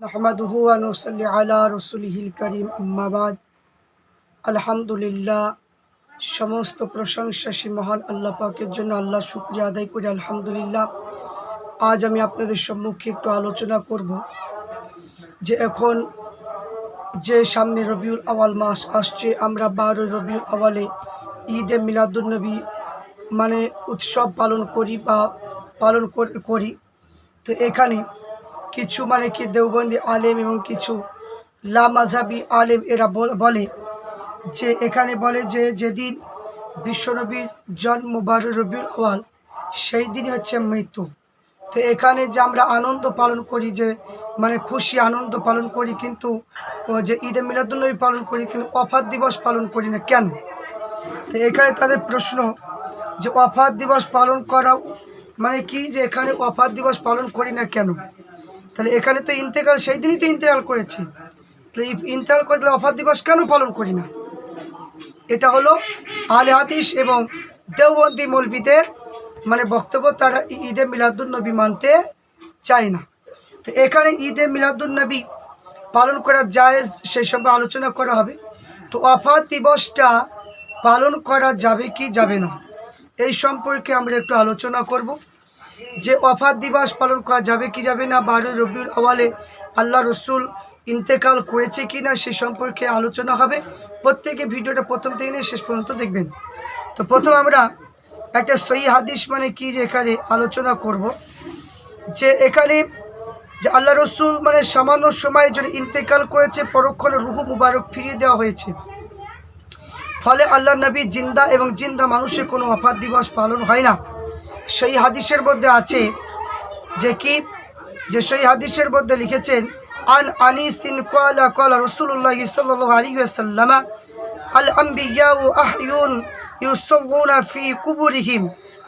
نحمده ونصلي على رسوله الكريم أما بعد আলহামদুলিল্লাহ সমস্ত প্রশংসা সে মহান আল্লাহ পাকের জন্য আল্লাহ শুক্রিয়া আদায় করি আলহামদুলিল্লাহ আজ আমি আপনাদের সম্মুখে একটু আলোচনা করব যে এখন যে সামনে রবিউল আওয়াল মাস আসছে আমরা বারো রবিউল আওয়ালে ঈদে মিলাদুলনবী মানে উৎসব পালন করি বা পালন কর- করি তো এখানে কিছু মানে কি দেওবন্দি আলেম এবং কিছু লামাজাবি আলেম এরা বল- যে এখানে বলে যে যেদিন বিশ্বনবীর জন্ম বারো রবিউল আওয়াল সেই দিনই হচ্ছে মৃত্যু। তো এখানে যে আমরা আনন্দ পালন করি যে মানে খুশি আনন্দ পালন করি কিন্তু যে ঈদে মিলাদুল্নবী পালন করি কিন্তু অফাত দিবস পালন করি না কেন? তো এখানে তাদের প্রশ্ন যে অফাত দিবস পালন করা মানে কি যে এখানে অফাত দিবস পালন করি না কেন? তাহলে এখানে তো ইন্তেকাল সেই দিনই তো ইন্তেকাল করেছে। তাহলে ইন্তেকাল করে তাহলে অফাত দিবস কেন পালন করি না? এটা হলো আলে হাদিস এবং দেওবন্দি মৌলবিদের মানে বক্তব্য, তারা ঈদে মিলাদুলনবী মানতে চায় না। তো এখানে ঈদে মিলাদুলনবী পালন করা জায়েজ, সেই সঙ্গে আলোচনা করা হবে। তো অফাত দিবসটা পালন করা যাবে কি যাবে না, এই সম্পর্কে আমরা একটু আলোচনা করব। যে অফাত দিবস পালন করা যাবে কি যাবে না বারো রবিউল আওয়ালে আল্লাহ রসুল ইন্তেকাল করেছে কি না সে সম্পর্কে আলোচনা হবে। প্রত্যেকে ভিডিওটা প্রথম থেকে নিয়ে শেষ পর্যন্ত দেখবেন। তো প্রথম আমরা একটা সহি হাদিস মানে কি যে এখানে আলোচনা করব যে এখানে যে আল্লাহ রসুল মানে সামান্য সময়ের যদি ইন্তেকাল করেছে, পরক্ষণে রুহু মুবারক ফিরিয়ে দেওয়া হয়েছে। ফলে আল্লাহ নবী জিন্দা এবং জিন্দা মানুষের কোনো অফার দিবস পালন হয় না। সেই হাদিসের মধ্যে আছে যে কি? যে সেই হাদিসের মধ্যে লিখেছেন আন আনিস কলা কলা রসুল্লাহ সাল্লাহ আলী সাল্লামা আল আম্বিয়া ও আহয়ুন ইউসুনা ফি কুবুরিহিম।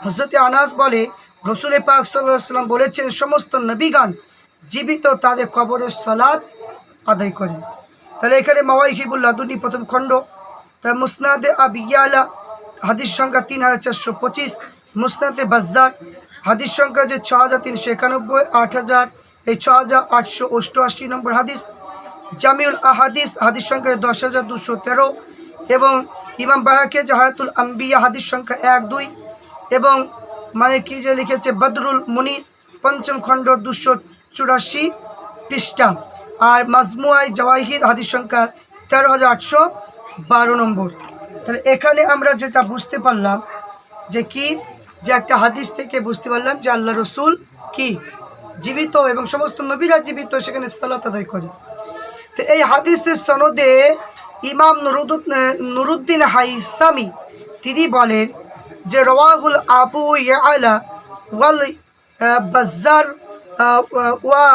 হজরত আনাস বলে, রসুল পাক সাল্লাম বলেছেন, সমস্ত নবীগান জীবিত তাদের কবরের সলাদ আদায় করেন। তাহলে এখানে মাওয়াই হিবুল্লাহ দুনি প্রথম খণ্ড, তার মুসনাদে আবিয়ালা হাদিস সংখ্যা তিন হাজার চারশো পঁচিশ মুসনাদে বাজ্জার হাদিস সংখ্যা যে ছ হাজার তিনশো একানব্বই, আট হাজার, এই ছ হাজার আটশো অষ্টআশি নম্বর হাদিস। জামিউল আহাদিস, হাদিস সংখ্যা দশ হাজার দুশো তেরো এবং ইমাম বাহাকে জাহায়াতুল আম্বিয়া, হাদিস সংখ্যা এক দুই এবং মানে কি যে লিখেছে বদরুল মুনি পঞ্চম খণ্ড দুশো চুরাশি পৃষ্ঠা। আর মাজমুয়াই জওয়াহিদ, হাদিস সংখ্যা তেরো হাজার আটশো বারো নম্বর। তাহলে এখানে আমরা যেটা বুঝতে পারলাম যে কি যে একটা হাদিস থেকে বুঝতে পারলাম যে আল্লাহ রসুল কি? জীবিত এবং সমস্ত নবীরা জীবিত সেখানে সালাত আদায় করে। তো এই হাদিসের সনদে ইমাম নুরুদ্দিন নুরুদ্দিন হাইসামি তিনি বলেন যে রওয়াহুল আবু ইয়ালা ওয়াল আহ, বাজ্জার ওয়া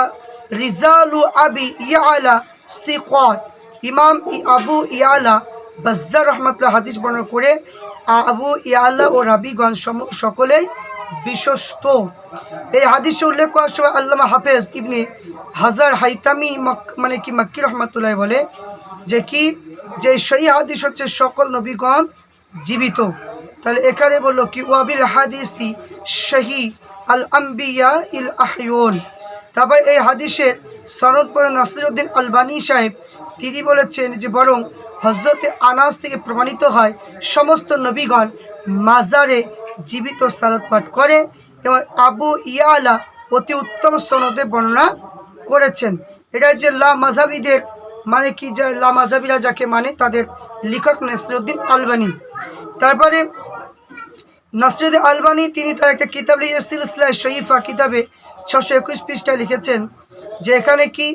রিজালু আবি ইয়ালা সিকাত। ইমাম আবু ইয়ালা বাজ্জার রহমতুল্লাহ হাদিস বর্ণনা করে আবু ইয়ালা ও রাবিগণ সম- সকলেই বিশ্বস্ত। এই হাদিসে উল্লেখ করার সময় আল্লামা হাফেজ ইবনে হাজার হাইতামি মানে কি মাক্কি রহমতুল্লাহ বলে যে কি? যে সেই হাদিস হচ্ছে সকল নবীগণ জীবিত। তাহলে এখানে বলল কি, ওয়াবিল হাদিসি শাহি আল আম্বিয়া ইল আহয়ুন তারপর এই হাদিসের সনদ পরে নাসিরুদ্দিন আলবানী সাহেব, তিনি বলেছেন যে বরং হজরতে আনাস থেকে প্রমাণিত হয়, সমস্ত নবীগণ মাজারে জীবিত সালাত পাঠ করে এবং আবু ইয়ালা অতি উত্তম সনদে বর্ণনা করেছেন। এটা যে লা মাঝাবিদের মানে কি যা লা মাঝাবিরা যাকে মানে তাদের লেখক নাসিরুদ্দিন আলবানী। তারপরে নাসরুদ্দিন আলবানী তিনি তার একটা কিতাব লিখে সিলসিলা শরীফা কিতাবে ছশো একুশ পৃষ্ঠায় লিখেছেন যে এখানে কি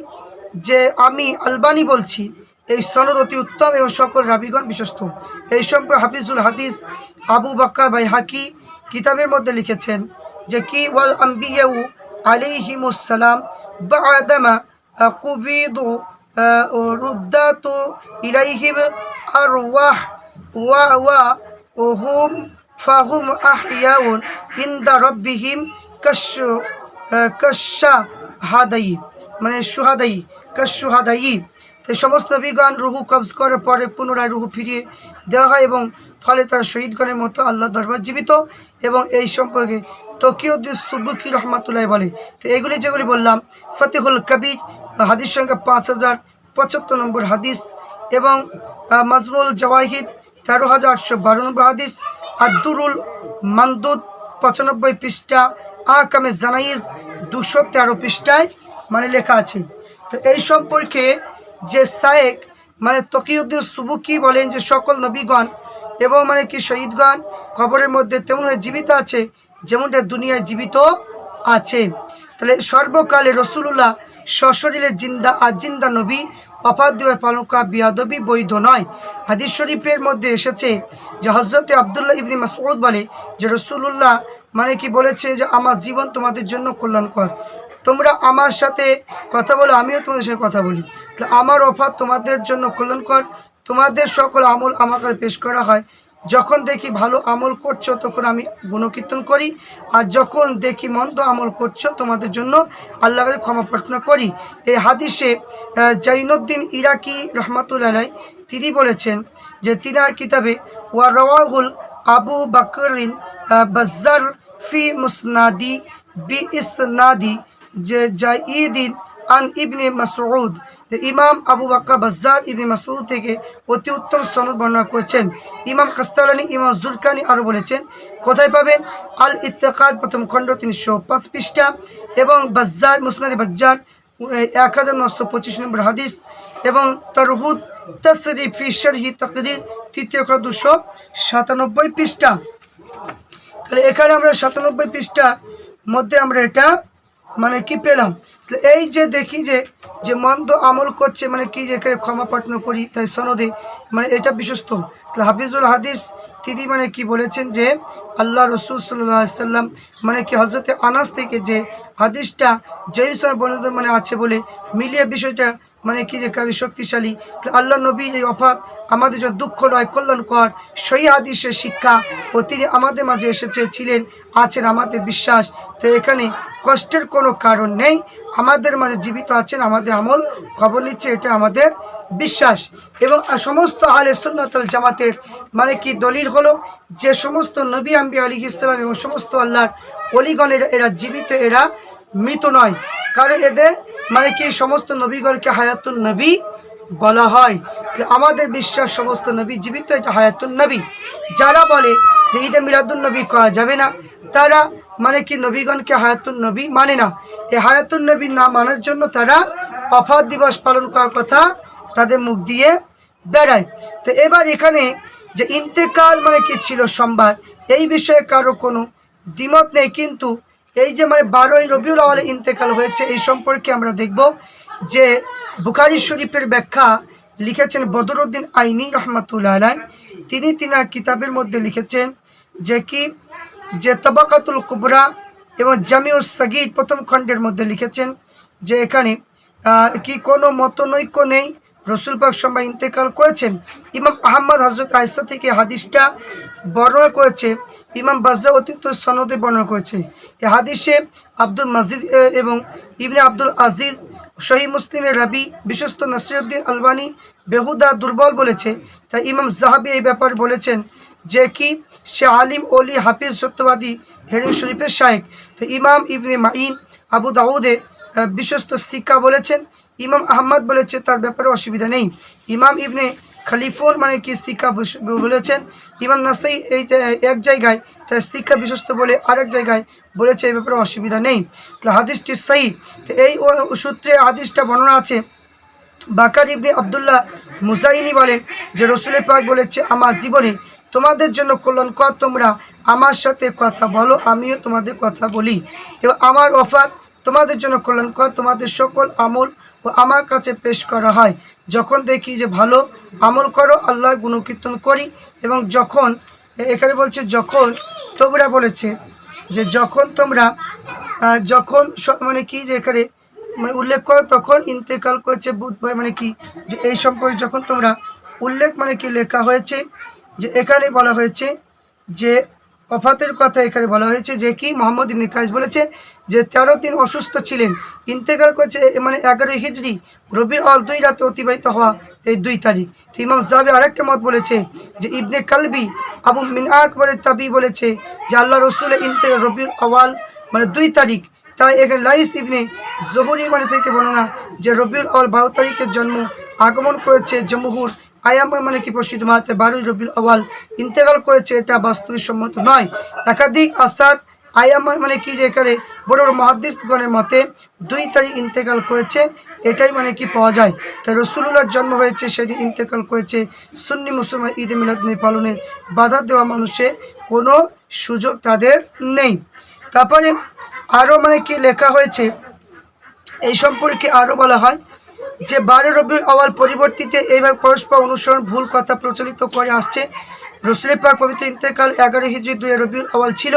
যে আমি আলবানী বলছি এই সনদ অতি উত্তম এবং সকল রাবিগণ বিশ্বস্ত। এই সম্পর্কে হাফিজুল হাদিস আবু বাক্কা বাই হাকি কিতাবের মধ্যে লিখেছেন যে, কি ওয়াল আম্বিয়াউ আলিহিমুসালাম বা আদামা কুবিদু রুদ্দাত ইলাইহিম আর ওয়াহ ওয়া ওয়া, ও হুম, ফাহুম আহিয়াউন ইন্দা রব্বিহিম কশ কশা হাদাই মানে সুহাদাই কশুহাদাই তো সমস্ত নবীগণ রুহু কবজ করার পরে পুনরায় রুহু ফিরিয়ে দেওয়া হয় এবং ফলে তার শহীদগণের মতো আল্লাহ দরবার জীবিত এবং এই সম্পর্কে তকিউদ্দিন সুবুকি রহমাতুল্লাহ বলে। তো এগুলি যেগুলি বললাম, ফতেহুল কবির হাদিস সংখ্যা পাঁচ হাজার পঁচাত্তর নম্বর হাদিস এবং মাজমুল জওয়াহিদ, তেরো হাজার আটশো বারো নম্বর হাদিস আব্দুরুল মান্দুদ, পঁচানব্বই পৃষ্ঠা আকামে জানাইজ, দুশো তেরো পৃষ্ঠায় মানে লেখা আছে। তো এই সম্পর্কে যে সায়েক মানে তকিউদ্দিন সুবুকি বলেন যে সকল নবীগণ এবং মানে কি শহীদগণ, কবরের মধ্যে তেমন জীবিত আছে যেমনটা দুনিয়ায় জীবিত আছে। তাহলে সর্বকালে রসুল্লাহ সশরীরে জিন্দা, আর জিন্দা নবী দিবস পালন করা বিয়াদবি বৈধ নয়। হাদিস শরীফের মধ্যে এসেছে যে হজরতে আবদুল্লাহ ইবনি মাসউদ বলে যে রসুল্লাহ মানে কি বলেছে যে, আমার জীবন তোমাদের জন্য কল্যাণকর। তোমরা আমার সাথে কথা বলো, আমিও তোমাদের সাথে কথা বলি। আমার অফার তোমাদের জন্য কল্যাণকর। তোমাদের সকল আমল আমার কাছে পেশ করা হয়। যখন দেখি ভালো আমল করছ তখন আমি গুণকীর্তন করি। আর যখন দেখি মন্দ আমল করছ তোমাদের জন্য আল্লাহ কাছে ক্ষমা প্রার্থনা করি। এই হাদিসে আহ, জাইনুদ্দিন ইরাকি রহমাতুল্লাহ তিনি বলেছেন যে তিনার কিতাবে ওয়া রওয়াহুল আবু বাকরিন বাজ্জার ফি মুসনাদি বি ইসনাদি যে জাইদিন আন ইবনে মাসউদ। ইমাম আবু বাক্কা বাজ্জার ইবনে মাসউদ থেকে অতি উত্তম সনদ বর্ণনা করেছেন। ইমাম কাস্তালানি, ইমাম জুলকানি আরও বলেছেন, কোথায় পাবেন? আল ইত্তেকাদ, প্রথম খণ্ড তিনশো পাঁচ পৃষ্ঠা এবং বাজ্জার মুসনাদি বাজ্জার এক হাজার নশো পঁচিশ নম্বর হাদিস এবং তরহুদ তসরিফ ফিশরহি তকরির তৃতীয় খণ্ড দুশো সাতানব্বই পৃষ্ঠা। তাহলে এখানে আমরা সাতানব্বই পৃষ্ঠার মধ্যে আমরা এটা মানে কি পেলাম? এই যে দেখি যে যে মন্দ আমল করছে মানে কি যে এখানে ক্ষমা প্রার্থনা করি, তাই সনদে মানে এটা বিশ্বস্ত। তাহলে হাফিজুল হাদিস, তিনি মানে কি বলেছেন যে, আল্লাহ রসুল সাল্লাম মানে কি হজরতে আনাস থেকে যে হাদিসটা জয়সর বর্ণিত মানে আছে বলে মিলিয়ে বিষয়টা মানে কি যে কাবি শক্তিশালী? আল্লাহ নবী এই অফাত আমাদের জন্য দুঃখ নয়, কল্যাণকর। সহি হাদিসের শিক্ষা ও তিনি আমাদের মাঝে এসেছে, ছিলেন, আছেন, আমাদের বিশ্বাস। তো এখানে কষ্টের কোনো কারণ নেই। আমাদের মাঝে জীবিত আছেন, আমাদের আমল খবর নিচ্ছে, এটা আমাদের বিশ্বাস। এবং সমস্ত আলে সুন্নতল জামাতের মানে কি দলিল হলো? যে সমস্ত নবী আম্বি আলী ইসলাম এবং সমস্ত আল্লাহর অলিগণের এরা জীবিত, এরা মৃত নয়। কারণ এদের মানে কি সমস্ত নবীগণকে হায়াতুন নবী বলা হয়? আমাদের বিশ্বাস সমস্ত নবী জীবিত এটা হায়াতুন নবী। যারা বলে যে ঈদে মিলাদুল নবী করা যাবে না, তারা মানে কি নবীগণকে হায়াতুন নবী মানে না। এই হায়াতুন নবী না মানার জন্য তারা অফাত দিবস পালন করার কথা তাদের মুখ দিয়ে বেড়ায়। তো এবার এখানে যে ইন্তেকাল মানে কি ছিল সোমবার, এই বিষয়ে কারও কোনো দ্বিমত নেই, কিন্তু এই যে মানে বারোই রবিউল আওয়ালে ইন্তেকাল হয়েছে, এই সম্পর্কে আমরা দেখব যে বুখারি শরীফের ব্যাখ্যা লিখেছেন বদরুদ্দিন আইনি রহমতুল্লাহ তিনি তিনার কিতাবের মধ্যে লিখেছেন যে কি? যে তবাকাতুল কুবরা এবং জামিউস সগিদ প্রথম খণ্ডের মধ্যে লিখেছেন যে এখানে কি কোনো মতনৈক্য নেই রসুল পাক সময় ইন্তেকাল করেছেন। ইমাম আহম্মদ হজরত আয়সা থেকে হাদিসটা বর্ণনা করেছে। ইমাম বাজ্জা অতিরিক্ত সনদে বর্ণনা করেছে। এই হাদিসে আব্দুল মাজিদ এবং ইবনে আব্দুল আজিজ শহী মুসলিমের রাবি বিশ্বস্ত নাসিরুদ্দিন আলবানি বেহুদা দুর্বল বলেছে। তাই ইমাম জাহাবি এই ব্যাপার বলেছেন যে কি সে আলিম অলি হাফিজ, সত্যবাদী, হেরিম শরীফের শায়েক। তো ইমাম ইবনে মাইন আবু দাউদে বিশ্বস্ত শিক্ষা বলেছেন ইমাম আহমদ বলেছে, তার ব্যাপারে অসুবিধা নেই। ইমাম ইবনে খালিফুর মানে কি, শিক্ষা বলেছেন। ইমাম নাসাই এই এক জায়গায়, তার শিক্ষা বিশ্বস্ত বলে আরেক জায়গায় বলেছে এই ব্যাপারে অসুবিধা নেই। তো হাদিসটি তো এই সূত্রে হাদিসটা বর্ণনা আছে, বাকার ইবনে আবদুল্লাহ মুজাইনি বলেন যে রসুলের পাক বলেছে, আমার জীবনে তোমাদের জন্য কল্যাণকর তোমরা আমার সাথে কথা বলো, আমিও তোমাদের কথা বলি। এবং আমার অফাত তোমাদের জন্য কল্যাণকর তোমাদের সকল আমল ও আমার কাছে পেশ করা হয়। যখন দেখি যে ভালো, আমল করো, আল্লাহর গুণকীর্তন করি এবং যখন, এখানে বলছে যখন তোমরা বলেছে যে যখন তোমরা যখন মানে কি যে এখানে মানে উল্লেখ করো, তখন ইন্তেকাল করেছে বুধবার মানে কি, যে এই সম্পর্কে যখন তোমরা উল্লেখ মানে কি লেখা হয়েছে, যে এখানে বলা হয়েছে যে অফাতের কথা এখানে বলা হয়েছে যে কি? মোহাম্মদ ইবনে কাইস বলেছে যে তেরো দিন অসুস্থ ছিলেন। ইন্তেকাল করেছে মানে এগারোই হিজড়ি রবির অল দুই রাতে অতিবাহিত হওয়া এই দুই তারিখ। ইমাম জাবে আরেকটা মত বলেছে যে ইবনে কালবি আবু মিন আকবরের তাবি বলেছে যে আল্লাহ রসুলের ইন্তে রবির আওয়াল মানে দুই তারিখ। তাই এখানে লাইস ইবনে জহুরি মানে থেকে বর্ণনা যে রবিউল আওয়াল বারো তারিখের জন্ম আগমন করেছে জমহুর আয়াম মানে কি প্রসিদ্ধ মাহাতে বারোই রবিউল আওয়াল ইন্তেকাল করেছে, এটা বাস্তবিক সম্মত নয়। একাধিক আসার আয়াম মানে কি যে এখানে বড় বড় মহাদিসগণের মতে দুই তারিখ ইন্তেকাল করেছে, এটাই মানে কি পাওয়া যায়। তাই রসুল্লাহর জন্ম হয়েছে, সেদিন ইন্তেকাল করেছে। সুন্নি মুসলমান ঈদ মিলাদনী পালনে বাধা দেওয়া মানুষে কোনো সুযোগ তাদের নেই। তারপরে আরও মানে কি লেখা হয়েছে, এই সম্পর্কে আরও বলা হয় যে বারো রবিউল আওয়াল পরিবর্তিতে এইভাবে পরস্পর অনুসরণ ভুল কথা প্রচলিত করে আসছে। রসুল পাক পবিত্র ইন্তেকাল এগারো হিজড়ি দুই রবিউল আওয়াল ছিল।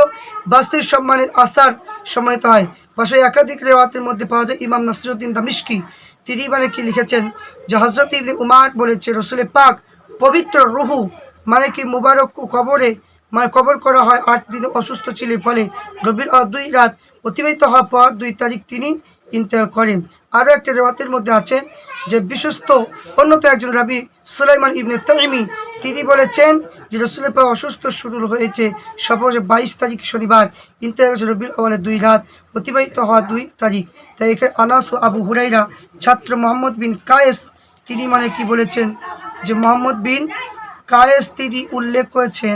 বাস্তুর সম্মানের আসার সময়ত হয়। পাশে একাধিক রেওয়াতের মধ্যে পাওয়া যায় ইমাম নাসিরুদ্দিন দামিশকি। তিনি মানে কি লিখেছেন? যে হজরত ইবনে উমার বলেছে, রসুলের পাক পবিত্র রুহু মানে কি মুবারক কবরে মানে কবর করা হয়, আট দিন অসুস্থ ছিলেন ফলে। রবির দুই রাত অতিবাহিত হওয়ার পর দুই তারিখ তিনি ইন্তেকাল করেন। আরও একটা রেওয়াতের মধ্যে আছে যে বিশ্বস্ত অন্যত একজন রাবি সুলাইমান ইবনে তাইমি, তিনি বলেছেন যে রসুলের পর অসুস্থ শুরু হয়েছে সপোজ বাইশ তারিখ শনিবার। ইন্তেকাল রবির আওয়ালের দুই রাত, অতিবাহিত হওয়া দুই তারিখ। তাই এখানে আনাস ও আবু হুরাইরা ছাত্র মোহাম্মদ বিন কায়েস, তিনি মানে কি বলেছেন? যে মোহাম্মদ বিন কায়েস তিনি উল্লেখ করেছেন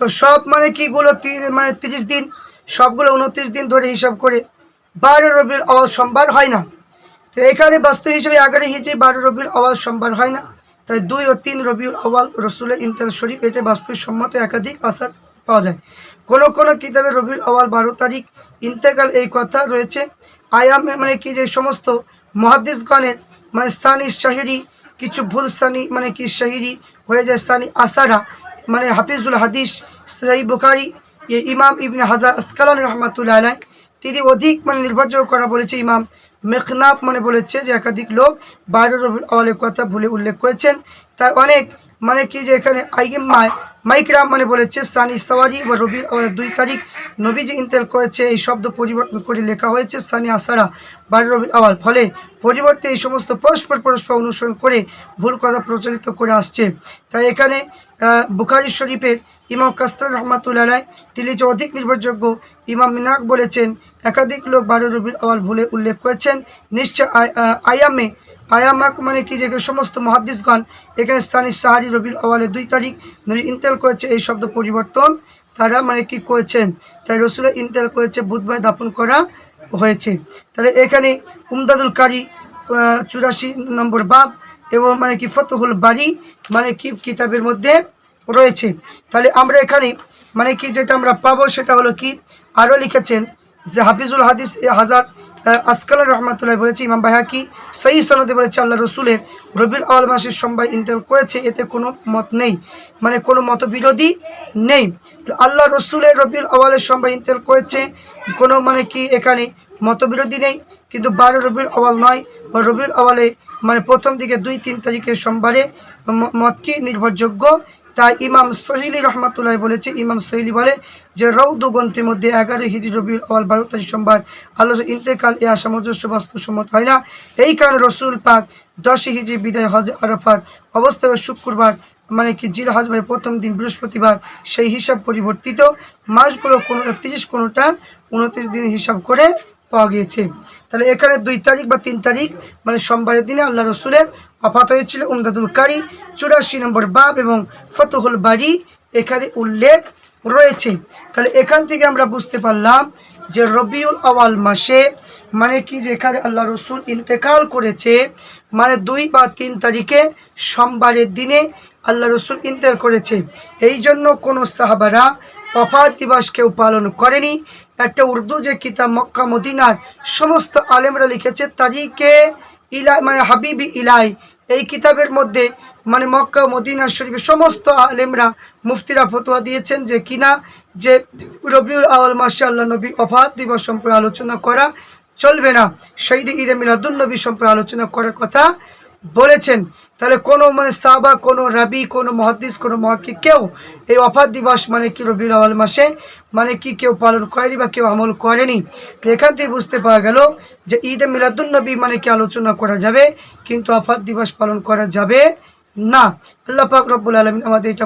তো সব মানে কিগুলো মানে তিরিশ দিন, সবগুলো উনত্রিশ দিন ধরে হিসাব করে বারো রবির আওয়াজ সোমবার হয় না। তো এখানে বাস্তু হিসেবে এগারো হিজে বারো রবির আওয়াজ সোমবার হয় না, তাই দুই ও তিন রবিউল আওয়াল রসুলের ইন্তেল শরীফ এটা বাস্তু সম্মত একাধিক আসার পাওয়া যায়। কোন কোন কিতাবে রবিউল আওয়াল বারো তারিখ ইন্তেকাল এই কথা রয়েছে। আয়াম মানে কি যে সমস্ত মহাদিসগণের মানে স্থানী শাহিরি, কিছু ভুল স্থানী মানে কি শাহিরি হয়ে যায় স্থানী আসারা মানে হাফিজুল হাদিস সাই বুখারি ইমাম ইবিন হাজার আসকালান রহমাতুল্লাহ আলাই তিনি অধিক মানে নির্ভরযোগ্য করা বলেছে। ইমাম মেঘনাপ মানে বলেছে যে একাধিক লোক বাইরে রবিউল আওয়ালের কথা ভুলে উল্লেখ করেছেন। তাই অনেক মানে কি যে এখানে আইগিম্মায় মাইকরাম মানে বলেছে, সানি সওয়ারি বা আওয়ালের দুই তারিখ নবীজি ইন্তেল করেছে, এই শব্দ পরিবর্তন করে লেখা হয়েছে, সানি আসারা বারো রবির আওয়াল ফলে পরিবর্তে এই সমস্ত পরস্পর পরস্পর অনুসরণ করে ভুল কথা প্রচলিত করে আসছে। তাই এখানে বুখারি শরীফের ইমাম কাস্তার রহমাতুল্লাহ তিনি যে অধিক নির্ভরযোগ্য ইমাম মিনাক বলেছেন, একাধিক লোক বারো রবির আওয়াল ভুলে উল্লেখ করেছেন, নিশ্চয় আয়ামে, আয়ামাক মানে কি যে সমস্ত মহাদিসগণ এখানে স্থানীয় সাহারি রবির আওয়ালে দুই তারিখ ইন্তেল করেছে এই শব্দ পরিবর্তন, তারা মানে কি করেছেন, তাই রসুলের ইন্তেল করেছে বুধবার দাপন করা হয়েছে। তাহলে এখানে উমদাদুল কারি চুরাশি নম্বর বাব এবং মানে কি ফতহুল বাড়ি মানে কি কিতাবের মধ্যে রয়েছে। তাহলে আমরা এখানে মানে কি যেটা আমরা পাবো সেটা হলো কি আরও লিখেছেন যে হাফিজুল হাদিস হাজার আসকাল রহমাতুল্লাহ বলেছে, ইমাম বাহাকি সহি সনদে বলেছে, আল্লাহ রসুলের রবিউল আওয়াল মাসের সোমবার ইন্তেল করেছে, এতে কোনো মত নেই মানে কোনো মতবিরোধী নেই। তো আল্লাহ রসুলের রবিউল আওয়ালের সোমবার ইন্তেল করেছে, কোনো মানে কি এখানে মতবিরোধী নেই, কিন্তু বারো রবিউল আওয়াল নয়, বা রবিউল আওয়ালে মানে প্রথম দিকে দুই, তিন তারিখের সোমবারে মতটি নির্ভরযোগ্য। তাই ইমাম সহিলি রহমাতুল্লাহ বলেছে, ইমাম সহিলি বলে যে রৌদ গ্রন্থের মধ্যে এগারো হিজি রবিউল আওয়াল বারো তারিখ সোমবার আল্লাহ ইন্তেকাল এ সামঞ্জস্য বাস্তুসম্মত হয় না। এই কারণে রসুল পাক দশই হিজি বিদায় হজ, আরফার অবস্থায় শুক্রবার মানে কি জির হাজবাই প্রথম দিন বৃহস্পতিবার, সেই হিসাব পরিবর্তিত। মাসগুলো কোনোটা তিরিশ কোনোটা উনত্রিশ দিন হিসাব করে পাওয়া গিয়েছে। তাহলে এখানে দুই তারিখ বা তিন তারিখ মানে সোমবারের দিনে আল্লাহ রসুলের অফাত হয়েছিল উমদাদুল কারি, চুরাশি নম্বর বাব এবং ফতহুল বাড়ি এখানে উল্লেখ রয়েছে। তাহলে এখান থেকে আমরা বুঝতে পারলাম যে রবিউল আওয়াল মাসে মানে কি যেখানে আল্লাহ রসুল ইন্তেকাল করেছে মানে দুই বা তিন তারিখে সোমবারের দিনে আল্লাহ রসুল ইন্তেকাল করেছে। এই জন্য কোনো সাহাবারা অফাত দিবস কেউ পালন করেনি। একটা উর্দু যে কিতাব মক্কা, মদিনার সমস্ত আলেমরা লিখেছে, তারিখে ইলাই মানে হাবিবি ইলাই। এই কিতাবের মধ্যে মানে মক্কা, মদিনা শরীফের সমস্ত আলেমরা মুফতিরা ফতোয়া দিয়েছেন যে কিনা যে রবিউল আওয়াল মাসে আল্লাহ নবী অফাত দিবস সম্পর্কে আলোচনা করা চলবে না। শহীদ ঈদে মিলাদুল নবী সম্পর্কে আলোচনা করার কথা বলেছেন। তাহলে কোনো মানে সাবা কোনো রাবি, কোনো মহাদিস কোনো মহাকি কেউ এই অফাত দিবস মানে কি রবিউল আওয়াল মাসে মানে কি কেউ পালন করেনি বা কেউ আমল করেনি। তো এখান থেকে বুঝতে পাওয়া গেল যে ঈদে মিলাদুল নবী মানে কি আলোচনা করা যাবে, কিন্তু আফাত দিবস পালন করা যাবে না। আল্লাহ পাক রব্বুল আলমিন আমাদের এটা